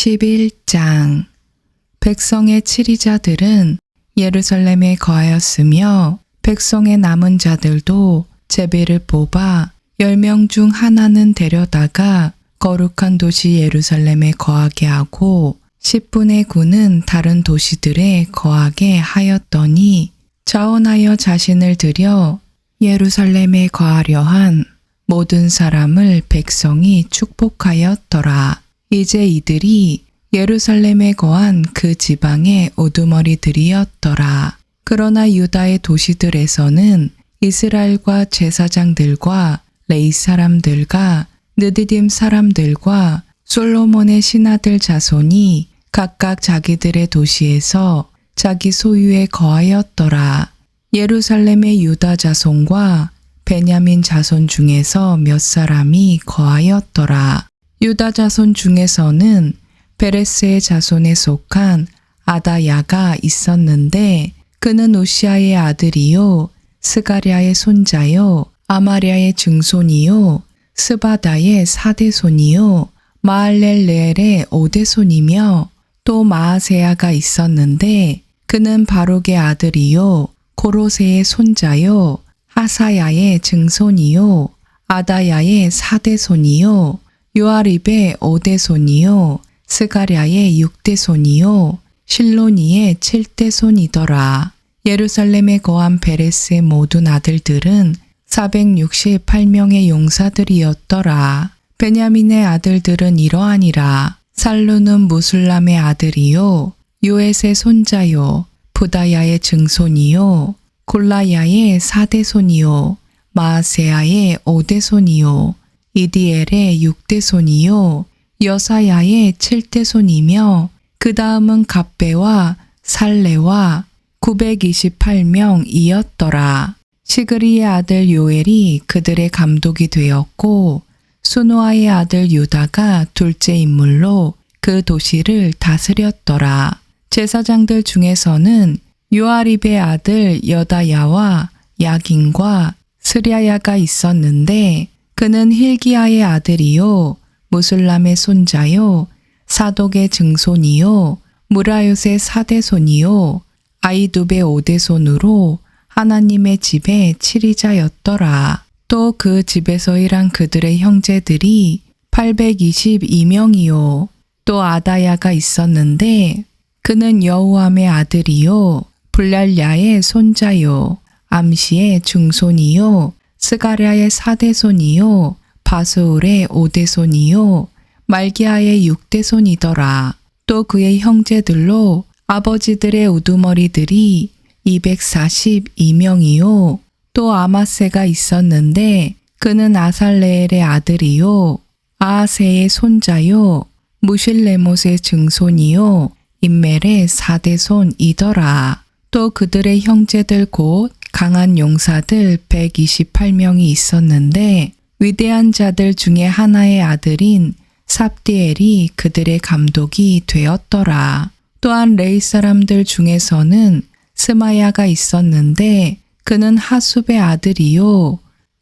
11장 백성의 치리자들은 예루살렘에 거하였으며 백성의 남은 자들도 제비를 뽑아 열명중 하나는 데려다가 거룩한 도시 예루살렘에 거하게 하고 10분의 9는 다른 도시들에 거하게 하였더니 자원하여 자신을 들여 예루살렘에 거하려 한 모든 사람을 백성이 축복하였더라. 이제 이들이 예루살렘에 거한 그 지방의 우두머리들이었더라. 그러나 유다의 도시들에서는 이스라엘과 제사장들과 레이 사람들과 느디딤 사람들과 솔로몬의 신하들 자손이 각각 자기들의 도시에서 자기 소유에 거하였더라. 예루살렘의 유다 자손과 베냐민 자손 중에서 몇 사람이 거하였더라. 유다 자손 중에서는 베레스의 자손에 속한 아다야가 있었는데 그는 우시아의 아들이요 스가랴의 손자요 아마랴의 증손이요 스바다의 사대손이요 마알렐레엘의 오대손이며 또 마아세야가 있었는데 그는 바록의 아들이요 고로세의 손자요 하사야의 증손이요 아다야의 사대손이요 요아립의 오대손이요 스가랴의 육대손이요 실로니의 칠대손이더라. 예루살렘에 거한 베레스의 모든 아들들은 468명의 용사들이었더라. 베냐민의 아들들은 이러하니라. 살루는 무술람의 아들이요. 요엣의 손자요. 부다야의 증손이요. 골라야의 사대손이요. 마아세야의 오대손이요. 이디엘의 육대손이요. 여사야의 칠대손이며 그 다음은 갑배와 살레와 928명 이었더라. 시그리의 아들 요엘이 그들의 감독이 되었고 수노아의 아들 유다가 둘째 인물로 그 도시를 다스렸더라. 제사장들 중에서는 요아립의 아들 여다야와 야긴과 스랴야가 있었는데 그는 힐기야의 아들이요 무술람의 손자요 사독의 증손이요 무라요의 사대손이요 아이두의 오대손으로 하나님의 집의 치리자였더라. 또 그 집에서 일한 그들의 형제들이 822명이요. 또 아다야가 있었는데 그는 여호함의 아들이요. 불랄야의 손자요. 암시의 중손이요. 스가랴의 사대손이요. 바스울의 오대손이요. 말기야의 육대손이더라. 또 그의 형제들로 아버지들의 우두머리들이 242명이요. 또 아마세가 있었는데 그는 아살레엘의 아들이요. 아세의 손자요. 무실레못의 증손이요. 인멜의 사대손이더라. 또 그들의 형제들 곧 강한 용사들 128명이 있었는데 위대한 자들 중에 하나의 아들인 삽디엘이 그들의 감독이 되었더라. 또한 레이 사람들 중에서는 스마야가 있었는데 그는 하숲의 아들이요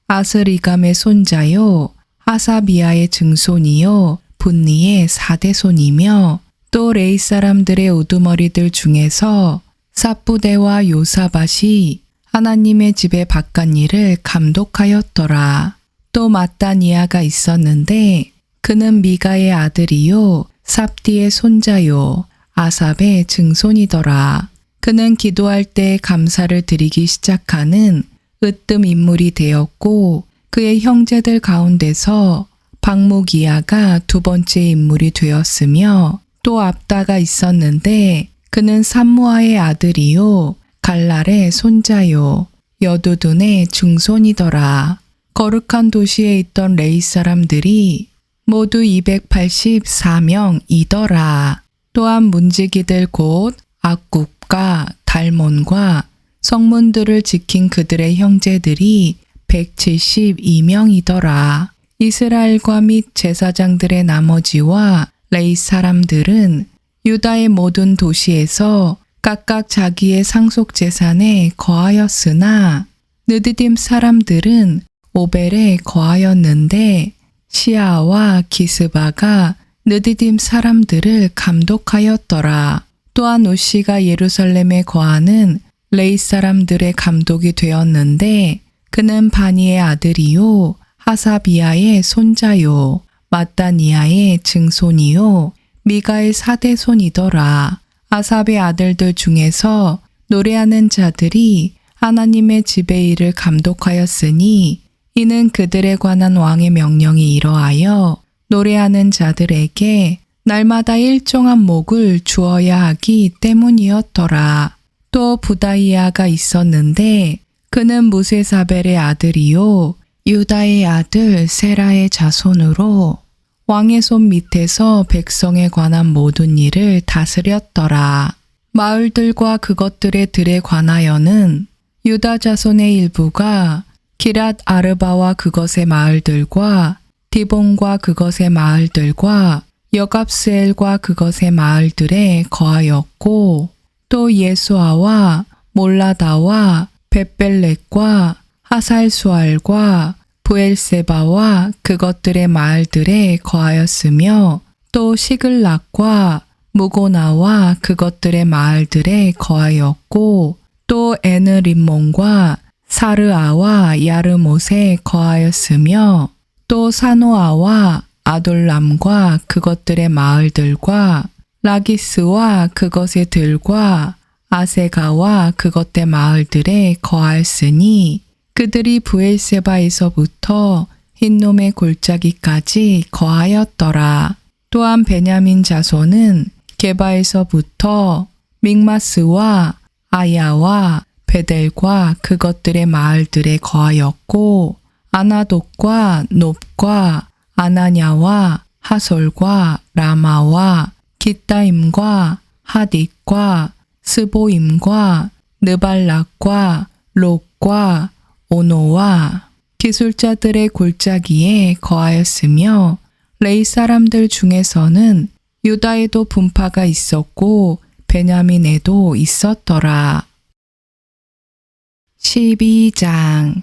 아스리감의 손자요 하사비아의 증손이요 분니의 사대손이며 또 레이 사람들의 우두머리들 중에서 사부대와 요사밭이 하나님의 집의 바깥 일을 감독하였더라. 또 마따니아가 있었는데 그는 미가의 아들이요 삽디의 손자요 아삽의 증손이더라. 그는 기도할 때 감사를 드리기 시작하는 으뜸 인물이 되었고 그의 형제들 가운데서 박무기야가 두 번째 인물이 되었으며 또 압다가 있었는데 그는 삼무아의 아들이요 갈랄의 손자요 여두둔의 증손이더라. 거룩한 도시에 있던 레이 사람들이 모두 284명이더라. 또한 문지기들 곧 악국과 달몬과 성문들을 지킨 그들의 형제들이 172명이더라. 이스라엘과 및 제사장들의 나머지와 레이 사람들은 유다의 모든 도시에서 각각 자기의 상속 재산에 거하였으나 느디딤 사람들은 오벨에 거하였는데 시아와 기스바가 느디딤 사람들을 감독하였더라. 또한 우시가 예루살렘에 거하는 레이 사람들의 감독이 되었는데 그는 바니의 아들이요 하사비아의 손자요 마따니아의 증손이요 미가의 사대손이더라. 아삽의 아들들 중에서 노래하는 자들이 하나님의 지배 일을 감독하였으니 이는 그들에 관한 왕의 명령이 이러하여 노래하는 자들에게 날마다 일정한 목을 주어야 하기 때문이었더라. 또 부다이아가 있었는데 그는 무세사벨의 아들이요 유다의 아들 세라의 자손으로 왕의 손 밑에서 백성에 관한 모든 일을 다스렸더라. 마을들과 그것들의 들에 관하여는 유다 자손의 일부가 기랏 아르바와 그것의 마을들과 디본과 그것의 마을들과 여갑스엘과 그것의 마을들에 거하였고 또 예수아와 몰라다와 베벨렉과 하살수알과 부엘세바와 그것들의 마을들에 거하였으며 또 시글락과 무고나와 그것들의 마을들에 거하였고 또 에느림몬과 사르아와 야르못에 거하였으며 또 사노아와 아돌람과 그것들의 마을들과 라기스와 그것의 들과 아세가와 그것의 마을들에 거하였으니 그들이 부엘세바에서부터 흰놈의 골짜기까지 거하였더라. 또한 베냐민 자손은 게바에서부터 믹마스와 아야와 베델과 그것들의 마을들에 거하였고 아나독과 높과 아나냐와 하솔과 라마와 기타임과 하딕과 스보임과 느발락과 록과 오노와 기술자들의 골짜기에 거하였으며 레이 사람들 중에서는 유다에도 분파가 있었고 베냐민에도 있었더라. 12장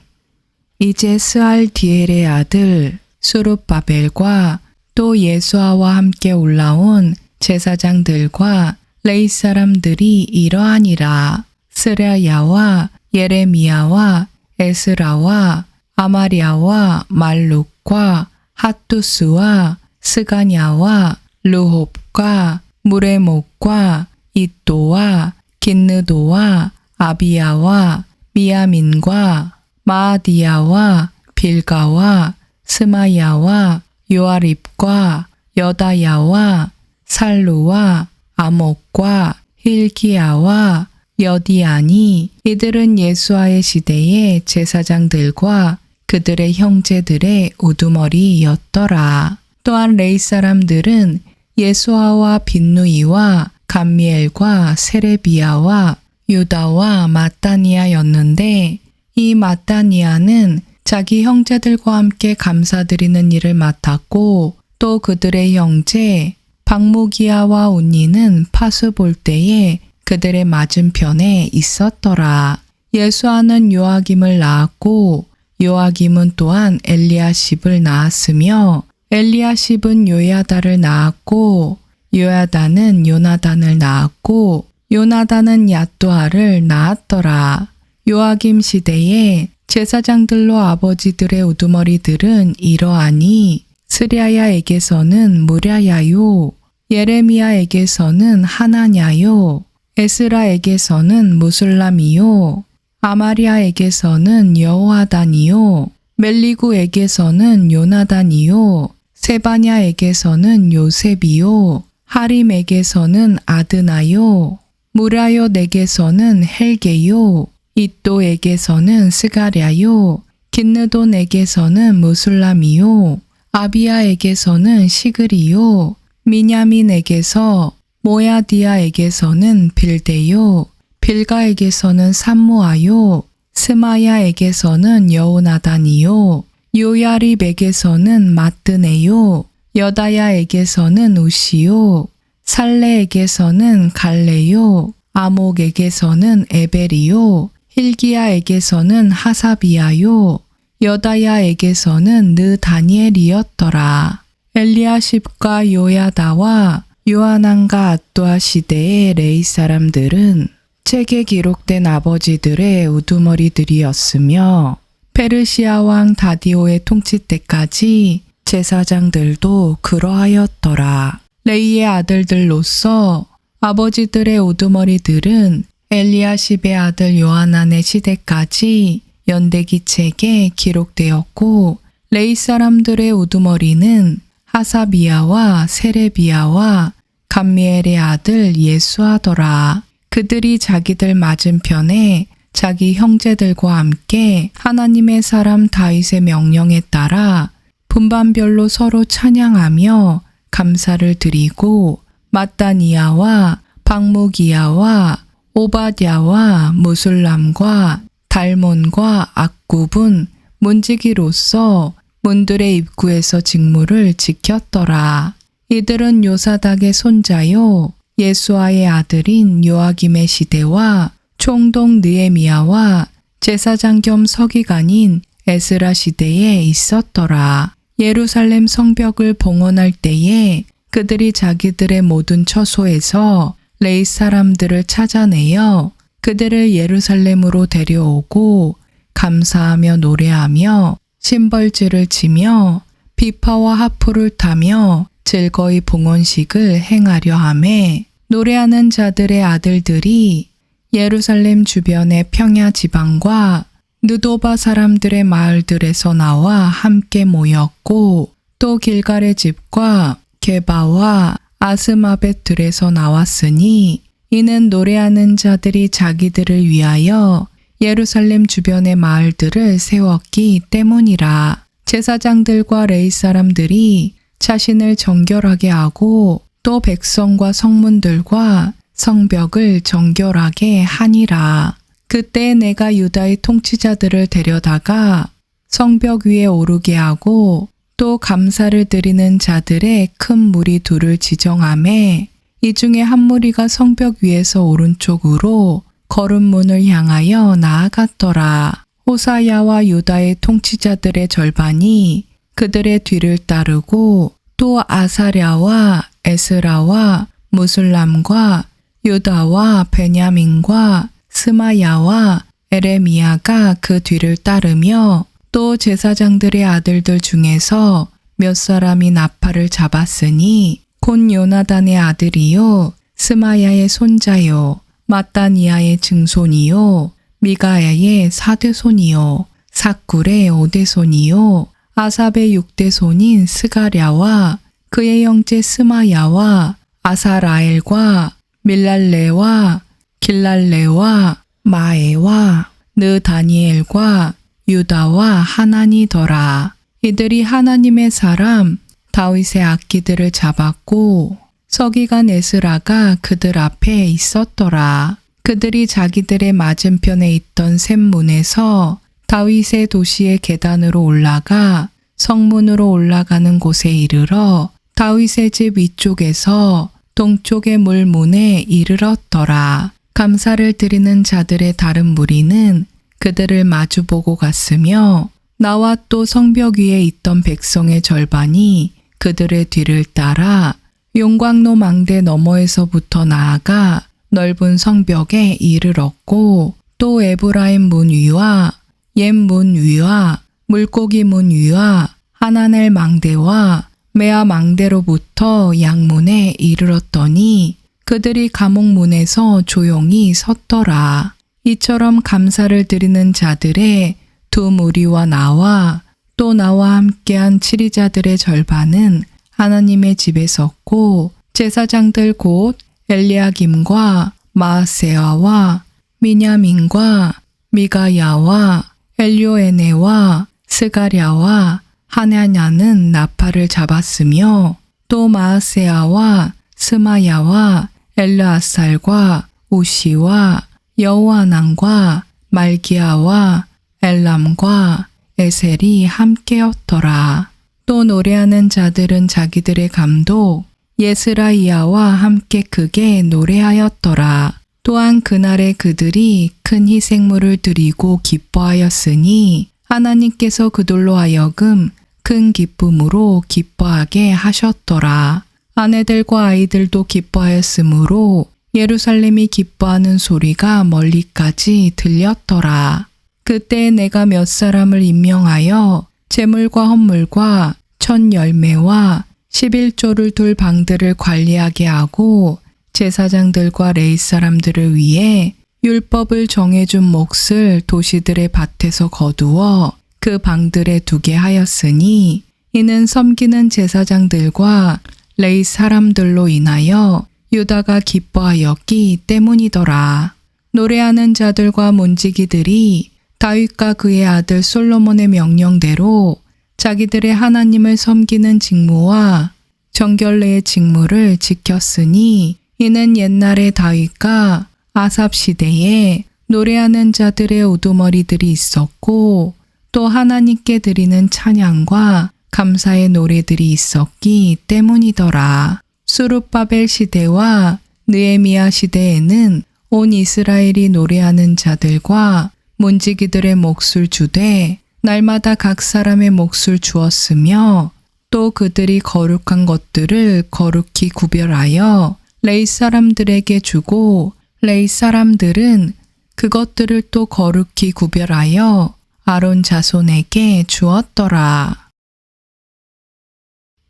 이제 스알디엘의 아들 수룹바벨과 또 예수아와 함께 올라온 제사장들과 레이 사람들이 이러하니라. 스라야와 예레미야와 에스라와 아마리아와 말룩과 핫투스와 스가냐와 르홉과 무레목과 이또와 긴느도와 아비야와 미야민과 마아디야와 빌가와 스마야와 요아립과 여다야와 살루와 아목과 힐기야와 여디아니 이들은 예수와의 시대의 제사장들과 그들의 형제들의 우두머리였더라. 또한 레이 사람들은 예수아와 빈누이와 감미엘과 세레비아와 유다와 마따니아였는데 이 마따니아는 자기 형제들과 함께 감사드리는 일을 맡았고 또 그들의 형제 박무기야와 온니는 파수 볼 때에 그들의 맞은편에 있었더라. 예수아는 요아김을 낳았고 요아김은 또한 엘리아십을 낳았으며 엘리아십은 요야다를 낳았고 요야다는 요나단을 낳았고 요나단은 야또아를 낳았더라. 요아김 시대에 제사장들로 아버지들의 우두머리들은 이러하니 스랴야에게서는 무랴야요 예레미야에게서는 하나냐요 에스라에게서는 무술람이요. 아마리아에게서는 여호아단이요. 멜리구에게서는 요나단이요. 세바냐에게서는 요셉이요. 하림에게서는 아드나요. 무라요에게서는 헬게요. 이또에게서는 스가랴요. 긴느돈에게서는 무술람이요. 아비야에게서는 시그리요. 미냐민에게서 모야디아에게서는 빌데요 빌가에게서는 삼무아요 스마야에게서는 여호나단이요 요야립에게서는 마뜨네요 여다야에게서는 우시요 살레에게서는 갈레요 아목에게서는 에벨이요 힐기야에게서는 하사비야요 여다야에게서는 느 다니엘이었더라. 엘리야십과 요야다와 요하난과 아또아 시대의 레이 사람들은 책에 기록된 아버지들의 우두머리들이었으며 페르시아 왕 다디오의 통치 때까지 제사장들도 그러하였더라. 레이의 아들들로서 아버지들의 우두머리들은 엘리야십의 아들 요하난의 시대까지 연대기 책에 기록되었고 레이 사람들의 우두머리는 하사비야와 세레비야와 감미엘의 아들 예수하더라. 그들이 자기들 맞은편에 자기 형제들과 함께 하나님의 사람 다윗의 명령에 따라 분반별로 서로 찬양하며 감사를 드리고 마따니아와 박무기야와 오바댜와 무술람과 달몬과 악굽은 문지기로서 문들의 입구에서 직무를 지켰더라. 이들은 요사닥의 손자요 예수아의 아들인 요아김의 시대와 총독 느에미야와 제사장 겸 서기관인 에스라 시대에 있었더라. 예루살렘 성벽을 봉헌할 때에 그들이 자기들의 모든 처소에서 레이 사람들을 찾아내어 그들을 예루살렘으로 데려오고 감사하며 노래하며 심벌지를 치며 비파와 하프를 타며 즐거이 봉헌식을 행하려 함에 노래하는 자들의 아들들이 예루살렘 주변의 평야 지방과 느도바 사람들의 마을들에서 나와 함께 모였고 또 길갈의 집과 게바와 아스마벳들에서 나왔으니 이는 노래하는 자들이 자기들을 위하여 예루살렘 주변의 마을들을 세웠기 때문이라. 제사장들과 레이 사람들이 자신을 정결하게 하고 또 백성과 성문들과 성벽을 정결하게 하니라. 그때 내가 유다의 통치자들을 데려다가 성벽 위에 오르게 하고 또 감사를 드리는 자들의 큰 무리 둘을 지정함에 이 중에 한 무리가 성벽 위에서 오른쪽으로 걸음문을 향하여 나아갔더라. 호사야와 유다의 통치자들의 절반이 그들의 뒤를 따르고 또 아사랴와 에스라와 무슬람과 유다와 베냐민과 스마야와 에레미야가 그 뒤를 따르며 또 제사장들의 아들들 중에서 몇 사람이 나팔을 잡았으니 곧 요나단의 아들이요 스마야의 손자요 마따니아의 증손이요 미가야의 사대손이요 사꿀의 오대손이요 아삽의 육대 손인 스가랴와 그의 형제 스마야와 아사라엘과 밀랄레와 길랄레와 마에와 느 다니엘과 유다와 하나니더라. 이들이 하나님의 사람 다윗의 악기들을 잡았고 서기관 에스라가 그들 앞에 있었더라. 그들이 자기들의 맞은편에 있던 샘문에서 다윗의 도시의 계단으로 올라가 성문으로 올라가는 곳에 이르러 다윗의 집 위쪽에서 동쪽의 물문에 이르렀더라. 감사를 드리는 자들의 다른 무리는 그들을 마주보고 갔으며 나와 또 성벽 위에 있던 백성의 절반이 그들의 뒤를 따라 용광로 망대 너머에서부터 나아가 넓은 성벽에 이르렀고 또 에브라임 문 위와 옛문 위와 물고기 문 위와 하나넬 망대와 메아 망대로부터 양문에 이르렀더니 그들이 감옥 문에서 조용히 섰더라. 이처럼 감사를 드리는 자들의 두 무리와 나와 또 나와 함께한 치리자들의 절반은 하나님의 집에 섰고 제사장들 곧 엘리야김과 마세아와 미냐민과 미가야와 엘료에네와 스가랴와 하냐냐는 나팔을 잡았으며 또 마세아와 스마야와 엘르아살과 우시와 여호아난과 말기야와 엘람과 에셀이 함께였더라. 또 노래하는 자들은 자기들의 감독 예스라이야와 함께 크게 노래하였더라. 또한 그날에 그들이 큰 희생물을 드리고 기뻐하였으니 하나님께서 그들로 하여금 큰 기쁨으로 기뻐하게 하셨더라. 아내들과 아이들도 기뻐하였으므로 예루살렘이 기뻐하는 소리가 멀리까지 들렸더라. 그때 내가 몇 사람을 임명하여 재물과 헌물과 천 열매와 11조를 둘 방들을 관리하게 하고 제사장들과 레이 사람들을 위해 율법을 정해준 몫을 도시들의 밭에서 거두어 그 방들에 두게 하였으니 이는 섬기는 제사장들과 레이 사람들로 인하여 유다가 기뻐하였기 때문이더라. 노래하는 자들과 문지기들이 다윗과 그의 아들 솔로몬의 명령대로 자기들의 하나님을 섬기는 직무와 정결례의 직무를 지켰으니 이는 옛날에 다윗과 아삽 시대에 노래하는 자들의 우두머리들이 있었고 또 하나님께 드리는 찬양과 감사의 노래들이 있었기 때문이더라. 수룹바벨 시대와 느에미아 시대에는 온 이스라엘이 노래하는 자들과 문지기들의 몫을 주되 날마다 각 사람의 몫을 주었으며 또 그들이 거룩한 것들을 거룩히 구별하여 레이 사람들에게 주고 레이 사람들은 그것들을 또 거룩히 구별하여 아론 자손에게 주었더라.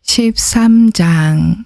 13장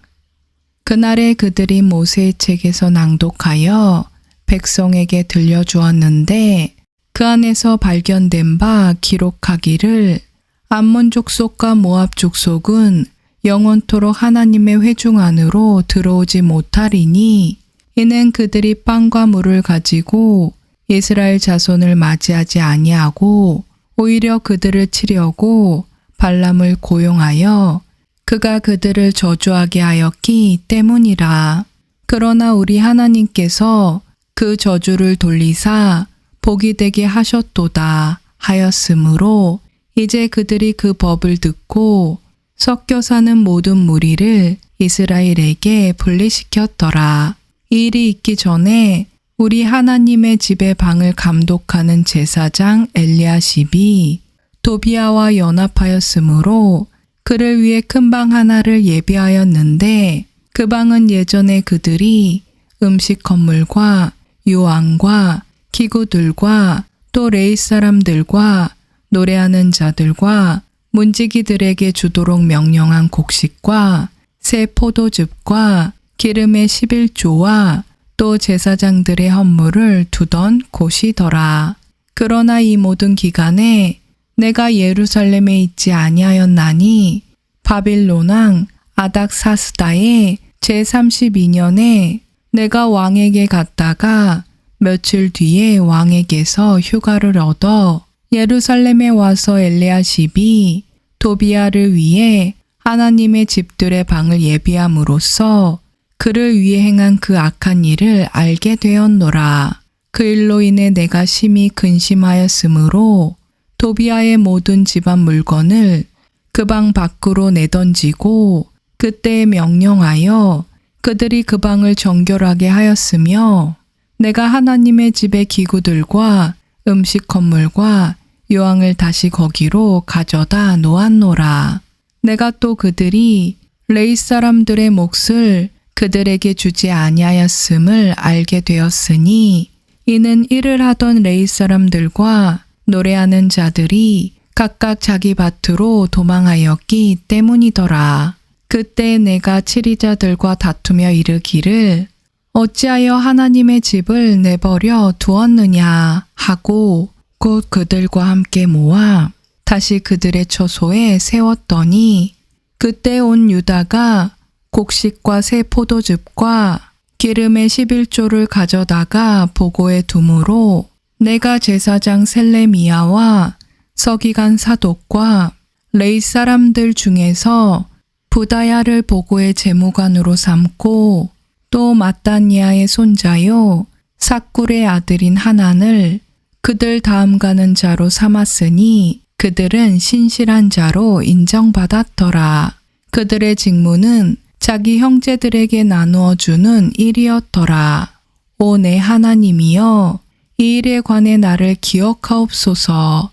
그날에 그들이 모세의 책에서 낭독하여 백성에게 들려주었는데 그 안에서 발견된 바 기록하기를 암몬 족속과 모압 족속은 영원토록 하나님의 회중 안으로 들어오지 못하리니 이는 그들이 빵과 물을 가지고 이스라엘 자손을 맞이하지 아니하고 오히려 그들을 치려고 발람을 고용하여 그가 그들을 저주하게 하였기 때문이라. 그러나 우리 하나님께서 그 저주를 돌리사 복이 되게 하셨도다 하였으므로 이제 그들이 그 법을 듣고 섞여 사는 모든 무리를 이스라엘에게 분리시켰더라. 이 일이 있기 전에 우리 하나님의 집의 방을 감독하는 제사장 엘리아십이 도비아와 연합하였으므로 그를 위해 큰 방 하나를 예비하였는데 그 방은 예전에 그들이 음식 건물과 유황과 기구들과 또 레이 사람들과 노래하는 자들과 문지기들에게 주도록 명령한 곡식과 새 포도즙과 기름의 11조와 또 제사장들의 헌물을 두던 곳이더라. 그러나 이 모든 기간에 내가 예루살렘에 있지 아니하였나니 바빌론 왕 아닥사스다의 제32년에 내가 왕에게 갔다가 며칠 뒤에 왕에게서 휴가를 얻어 예루살렘에 와서 엘리야십이 도비아를 위해 하나님의 집들의 방을 예비함으로써 그를 위해 행한 그 악한 일을 알게 되었노라. 그 일로 인해 내가 심히 근심하였으므로 도비아의 모든 집안 물건을 그 방 밖으로 내던지고 그때 명령하여 그들이 그 방을 정결하게 하였으며 내가 하나님의 집의 기구들과 음식 건물과 요왕을 다시 거기로 가져다 놓았노라. 내가 또 그들이 레이 사람들의 몫을 그들에게 주지 아니하였음을 알게 되었으니 이는 일을 하던 레이 사람들과 노래하는 자들이 각각 자기 밭으로 도망하였기 때문이더라. 그때 내가 치리자들과 다투며 이르기를 어찌하여 하나님의 집을 내버려 두었느냐 하고 곧 그들과 함께 모아 다시 그들의 처소에 세웠더니 그때 온 유다가 곡식과 새 포도즙과 기름의 11조를 가져다가 보고에 두므로 내가 제사장 셀레미야와 서기관 사독과 레이 사람들 중에서 부다야를 보고의 제무관으로 삼고 또 마따니아의 손자요 사꿀의 아들인 하난을 그들 다음 가는 자로 삼았으니 그들은 신실한 자로 인정받았더라. 그들의 직무는 자기 형제들에게 나누어 주는 일이었더라. 오 내 하나님이여 이 일에 관해 나를 기억하옵소서.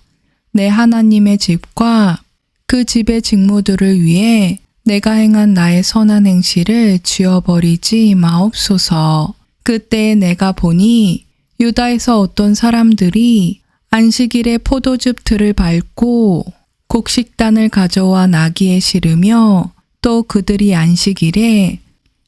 내 하나님의 집과 그 집의 직무들을 위해 내가 행한 나의 선한 행실을 지워버리지 마옵소서. 그때 내가 보니 유다에서 어떤 사람들이 안식일에 포도즙 틀을 밟고 곡식단을 가져와 나귀에 실으며 또 그들이 안식일에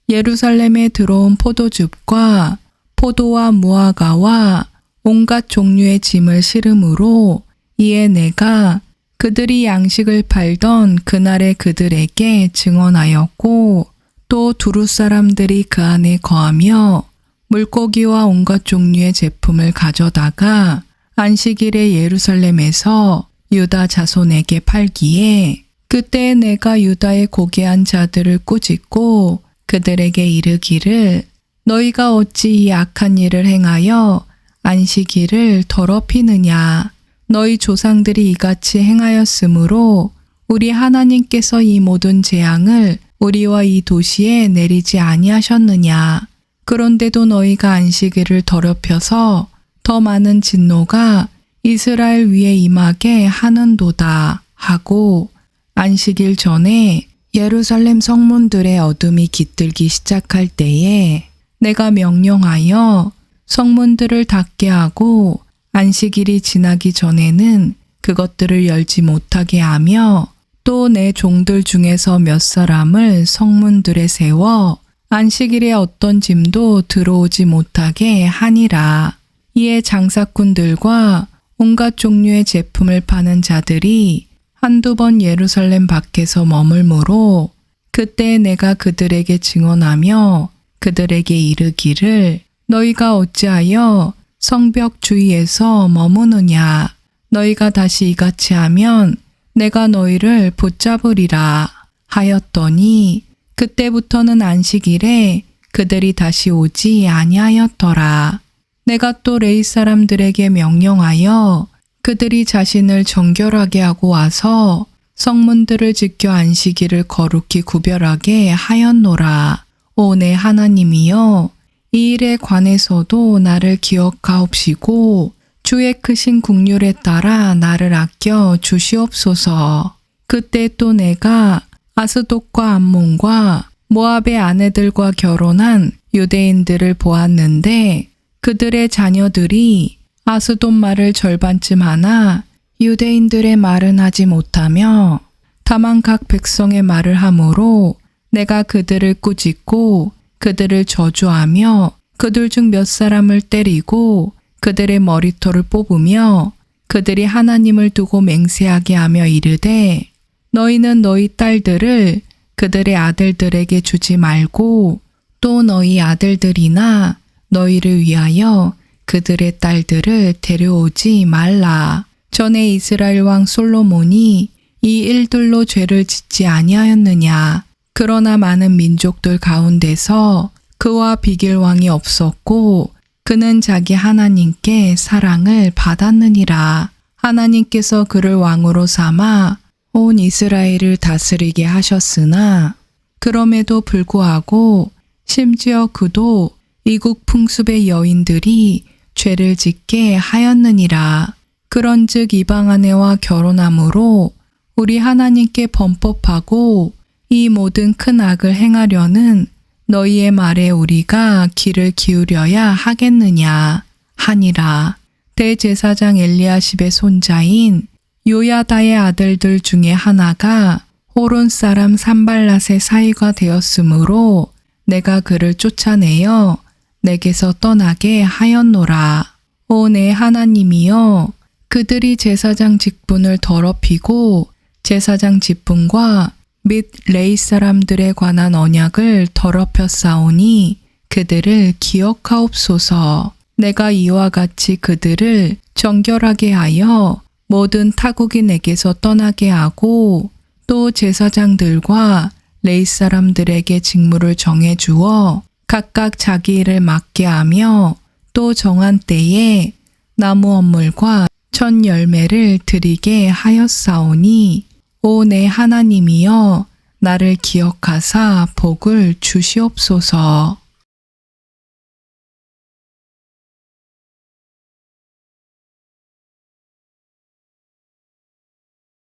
예루살렘에 들어온 포도즙과 포도와 무화과와 온갖 종류의 짐을 실음으로 이에 내가 그들이 양식을 팔던 그날의 그들에게 증언하였고 또 두루 사람들이 그 안에 거하며 물고기와 온갖 종류의 제품을 가져다가 안식일에 예루살렘에서 유다 자손에게 팔기에 그때 내가 유다의 고개한 자들을 꾸짖고 그들에게 이르기를 너희가 어찌 이 악한 일을 행하여 안식일을 더럽히느냐 너희 조상들이 이같이 행하였으므로 우리 하나님께서 이 모든 재앙을 우리와 이 도시에 내리지 아니하셨느냐? 그런데도 너희가 안식일을 더럽혀서 더 많은 진노가 이스라엘 위에 임하게 하는도다 하고 안식일 전에 예루살렘 성문들의 어둠이 깃들기 시작할 때에 내가 명령하여 성문들을 닫게 하고 안식일이 지나기 전에는 그것들을 열지 못하게 하며 또 내 종들 중에서 몇 사람을 성문들에 세워 안식일에 어떤 짐도 들어오지 못하게 하니라. 이에 장사꾼들과 온갖 종류의 제품을 파는 자들이 한두 번 예루살렘 밖에서 머물므로 그때 내가 그들에게 증언하며 그들에게 이르기를 너희가 어찌하여 성벽 주위에서 머무느냐 너희가 다시 이같이 하면 내가 너희를 붙잡으리라 하였더니 그때부터는 안식일에 그들이 다시 오지 아니하였더라. 내가 또 레이 사람들에게 명령하여 그들이 자신을 정결하게 하고 와서 성문들을 지켜 안식일을 거룩히 구별하게 하였노라. 오 내 하나님이여 이 일에 관해서도 나를 기억하옵시고 주의 크신 국률에 따라 나를 아껴 주시옵소서. 그때 또 내가 아스돗과 암몬과 모압의 아내들과 결혼한 유대인들을 보았는데 그들의 자녀들이 아스돗 말을 절반쯤 하나 유대인들의 말은 하지 못하며 다만 각 백성의 말을 하므로 내가 그들을 꾸짖고 그들을 저주하며 그들 중 몇 사람을 때리고 그들의 머리털을 뽑으며 그들이 하나님을 두고 맹세하게 하며 이르되 너희는 너희 딸들을 그들의 아들들에게 주지 말고 또 너희 아들들이나 너희를 위하여 그들의 딸들을 데려오지 말라. 전에 이스라엘 왕 솔로몬이 이 일들로 죄를 짓지 아니하였느냐. 그러나 많은 민족들 가운데서 그와 비길 왕이 없었고 그는 자기 하나님께 사랑을 받았느니라. 하나님께서 그를 왕으로 삼아 온 이스라엘을 다스리게 하셨으나 그럼에도 불구하고 심지어 그도 이국 풍습의 여인들이 죄를 짓게 하였느니라. 그런즉 이방 아내와 결혼함으로 우리 하나님께 범법하고 이 모든 큰 악을 행하려는 너희의 말에 우리가 귀를 기울여야 하겠느냐 하니라. 대제사장 엘리야십의 손자인 요야다의 아들들 중에 하나가 호론 사람 산발랏의 사이가 되었으므로 내가 그를 쫓아내어 내게서 떠나게 하였노라. 오 내 하나님이여 그들이 제사장 직분을 더럽히고 제사장 직분과 및 레이 사람들에 관한 언약을 더럽혔사오니 그들을 기억하옵소서. 내가 이와 같이 그들을 정결하게 하여 모든 타국인에게서 떠나게 하고 또 제사장들과 레이 사람들에게 직무를 정해 주어 각각 자기 일을 맡게 하며 또 정한 때에 나무 언물과 천 열매를 드리게 하였사오니 오 내 하나님이여 나를 기억하사 복을 주시옵소서.